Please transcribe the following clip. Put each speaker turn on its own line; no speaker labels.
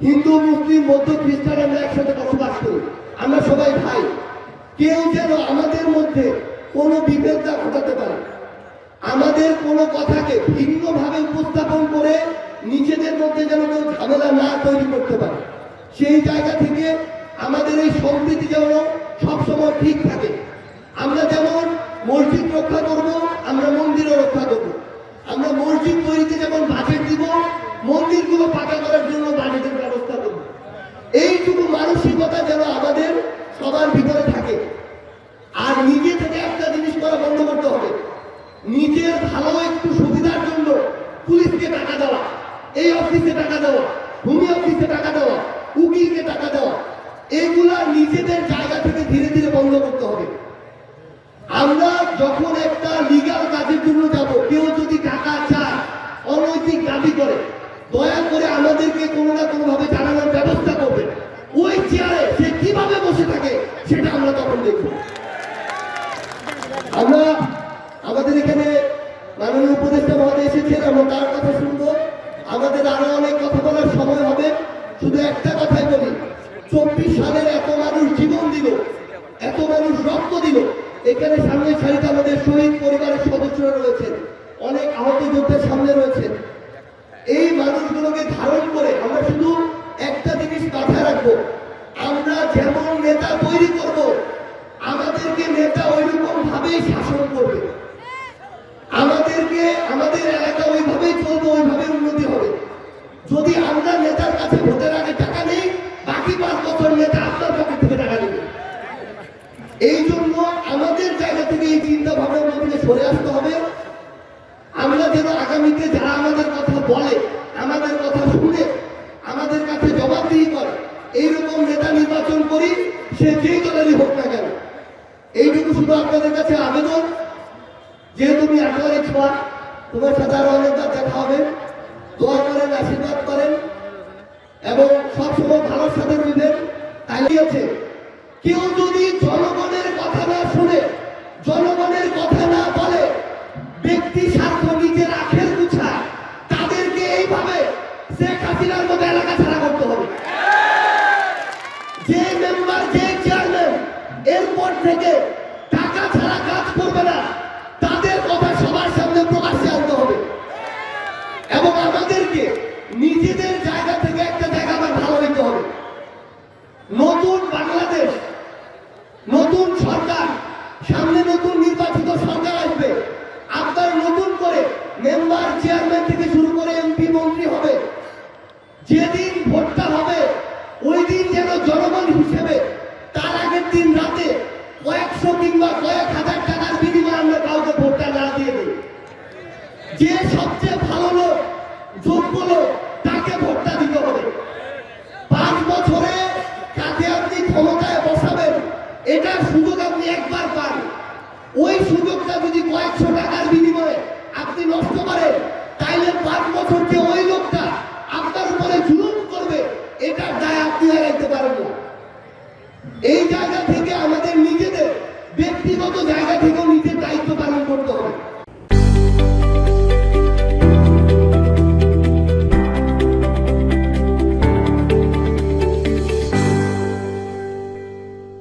হিন্দু, মুসলিম, বৌদ্ধ, খ্রিস্টান আমরা একসাথে বসবাস করি। আমরা সবাই ভাই। কেউ যেন আমাদের মধ্যে কোনো বিভেদ না ঘটাতে পারে। আমাদের কোনো কথাকে ভিন্নভাবে উপস্থাপন করে নিজেদের মধ্যে যেন কেউ ঝামেলা না তৈরি করতে পারে। সেই জায়গা থেকে আমাদের এই সম্প্রীতি যেন সবসময় ঠিক থাকে। আমরা যেমন মসজিদ রক্ষা করব আমরা মন্দিরও রক্ষা করব আমরা মসজিদ তৈরিতে যেমন বাজেট দিব মন্দিরগুলো পাকা করার জন্য বাজেটের ব্যবস্থা করব এইটুকু মানসিকতা যেন আমাদের সবার ভিতরে থাকে আর নিজে থেকে একটা জিনিস করা বন্ধ করতে হবে নিজের ভালো একটু সুবিধার জন্য পুলিশকে টাকা দেওয়া এই অফিসে টাকা দেওয়া ভূমি অফিসে টাকা দেওয়া, উকিলকে টাকা দেওয়া, এগুলা নিজেদের জায়গা থেকে ধীরে ধীরে বন্ধ করতে হবে। আমরা যখন একটা লিগাল কাজের জন্য যাব, কেউ যদি টাকা চায়, অনৈতিক দাবি করে, দয়া করে আমাদেরকে কোনো না কোনো ভাবে জানানোর ব্যবস্থা করবে ওই চেয়ারে সে কীভাবে বসে থাকে, সেটা আমরা তখন দেখব। আমরা আমাদের এখানে মাননীয় উপদেষ্টা মহোদয় এসেছেন আমরা তার এখানে সামনে সারিতে আমাদের শহীদ পরিবারের সদস্যরা রয়েছেন। অনেক আহত যোদ্ধার সামনে রয়েছেন। এই মানুষগুলোকে ধারণ করে আমরা শুধু একটা জিনিস মাথায় রাখব। আমরা যেমন নেতা তৈরি করব, আমাদেরকে নেতা ওইরকম ভাবেই শাসন করবে। আমাদেরকে, আমাদের এলাকা ওইভাবেই চলবে, ওইভাবে উন্নতি হবে। যদি আমরা নেতার কাছে ভোটের আগে টাকা নেই, বাকি পাঁচ বছর নেতা আপনার পকেট থেকে টাকা নেবে এই জন্য আমাদের জায়গা থেকে এই চিন্তা ভাবনার মধ্যে সরে আসতে হবে। আমরা যেন আগামীতে যারা আমাদের কথা বলে, আমাদের কথা শুনে, আমাদের কাছে জবাবদিহি করে, এইরকম নেতা নির্বাচন করি, সে যেই দলেরই হোক না কেন। এইটুকু শুধু আপনাদের কাছে আবেদন। যেহেতু তুমি একেবারে ছোঁয়া, তোমার সাথে আরও অনেকবার দেখা হবে। দোয়া করেন, আশীর্বাদ করেন। এবং সবসময় ভালোর সাথে রইবেন। তাই আছে। কেউ যদি জনগণের কথা না শুনে জনগণের কথা না বলে ব্যক্তি স্বার্থ নিজের আখের গুছায় তাদেরকে এইভাবে শেখ হাসিনার মতো এলাকা ছাড়া করতে হবে যে মেম্বার যে চেয়ারম্যান এরপর থেকে টাকা ছাড়া কাজ করবে না তাদের কথা সবার সামনে প্রকাশ্যে আনতে হবে এবং আমাদেরকে নিজেদের জায়গা থেকে একটা জায়গা আবার ভালো হইতে হবে নতুন বাংলাদেশ নতুন সরকার সামনে নতুন নির্বাচিত সরকার আসবে আপনার নতুন করে মেম্বার চেয়ারম্যান থেকে শুরু করে এমপি মন্ত্রী হবে যেদিন ভোটটা হবে ওই দিন যেন জনগণ হিসেবে তার আগের দিন রাতে কয়েকশো কিংবা কয়েক হাজার টাকার বিনিময়ে আমরা কাউকে ভোটটা না দিয়ে দিই। যে সবচেয়ে ভালো লোক, যোগ্য লোক, তাকে ভোটটা দিতে হবে। পাঁচ বছরে কাকে আপনি ক্ষমতায় বসাবেন, এটার সুযোগ আপনি একবার পান। ওই সুযোগটা যদি কয়েকশো টাকার বিনিময়ে আপনি নষ্ট করেন, তাইলে পাঁচ বছর যে ওই